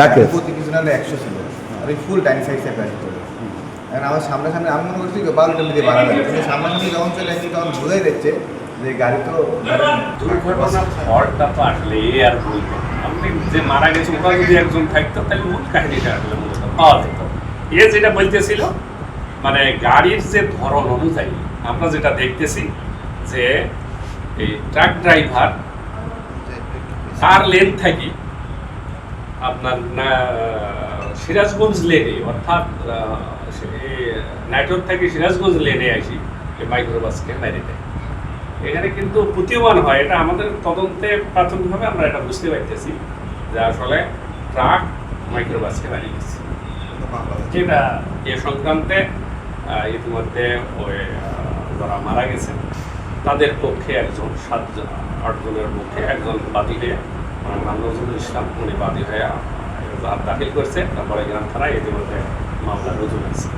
ডাকে। প্রতি পিছনে হলে একশো ছিল। আর ওই ফুল ডাইন সাইড সাইড গাড়ি এখন আমার সামনাসামনি আমি মনে করছি কি বারোটার বাড়া যাবে। কিন্তু সামনাসামনি যখন চলে আসছি তখন বোঝাই যাচ্ছে যে গাড়ি তো দুর্ঘটনার ফলটা তো আসলে এ আর বলব আপনি যে মারা গেছে ওরা যদি একজন থাকতো তাহলে মূল কাহিনীটা আসলে মূলত পাওয়া যেত। এ যেটা বলতেছিল মানে গাড়ির যে ধরন অনুযায়ী আমরা যেটা দেখতেছি যে এই ট্রাক ড্রাইভার তার লেন থাকি আপনার সিরাজগঞ্জ লেনে অর্থাৎ নাইটর থেকে সিরাজগঞ্জ লেনে আসি এই মাইক্রোবাসকে মেরে দেয় এখানে কিন্তু প্রতীয়মান হয় এটা আমাদের তদন্তে প্রাথমিকভাবে আমরা এটা বুঝতে পারতেছি যে আসলে ট্রাক মাইক্রোবাসকে মারিয়ে গেছে। যেটা এ সংক্রান্তে ইতিমধ্যে ওই যারা মারা গেছেন তাদের পক্ষে একজন সাতজন আটজনের পক্ষে একজন বাদী হয়ে মানে নজরুল ইসলাম উনি বাদী হয়ে দাখিল করছে। তারপরে গ্রাম থানায় ইতিমধ্যে মামলা রুজু হয়েছে।